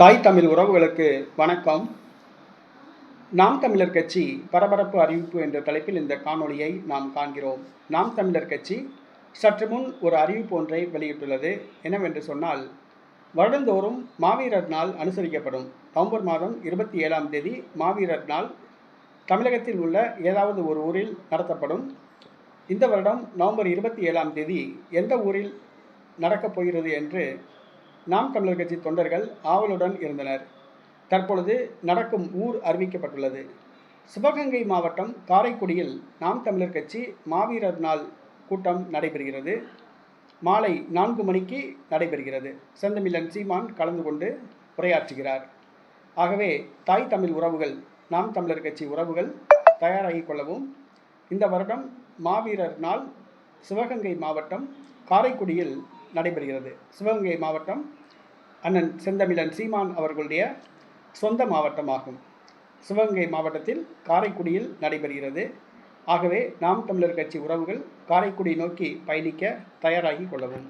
தாய் தமிழ் உறவுகளுக்கு வணக்கம். நாம் தமிழர் கட்சி பரபரப்பு அறிவிப்பு என்ற தலைப்பில் இந்த காணொளியை நாம் காண்கிறோம். நாம் தமிழர் கட்சி சற்று முன் ஒரு அறிவிப்பு ஒன்றை வெளியிட்டுள்ளது. என்னவென்று சொன்னால் வருடந்தோறும் மாவீரர் நாள் அனுசரிக்கப்படும். நவம்பர் மாதம் இருபத்தி ஏழாம் தேதி மாவீரர் நாள் தமிழகத்தில் உள்ள ஏதாவது ஒரு ஊரில் நடத்தப்படும். இந்த வருடம் நவம்பர் இருபத்தி ஏழாம் தேதி எந்த ஊரில் நடக்கப் போகிறது என்று நாம் தமிழர் கட்சி தொண்டர்கள் ஆவலுடன் இருந்தனர். தற்பொழுது நடக்கும் ஊர் அறிவிக்கப்பட்டுள்ளது. சிவகங்கை மாவட்டம் காரைக்குடியில் நாம் தமிழர் கட்சி மாவீரர் நாள் கூட்டம் நடைபெறுகிறது. மாலை நான்கு மணிக்கு நடைபெறுகிறது. செந்தமிழன் சீமான் கலந்து கொண்டு உரையாற்றுகிறார். ஆகவே தாய் தமிழ் உறவுகள் நாம் தமிழர் கட்சி உறவுகள் தயாராகி கொள்ளவும். இந்த வருடம் மாவீரர் நாள் சிவகங்கை மாவட்டம் காரைக்குடியில் நடைபெறுகிறது. சிவகங்கை மாவட்டம் அண்ணன் செந்தமிழன் சீமான் அவர்களுடைய சொந்த மாவட்டமாகும். சிவகங்கை மாவட்டத்தில் காரைக்குடியில் நடைபெறுகிறது. ஆகவே நாம் தமிழர் கட்சி உறவுகள் காரைக்குடி நோக்கி பயணிக்க தயாராகி கொள்ளவும்.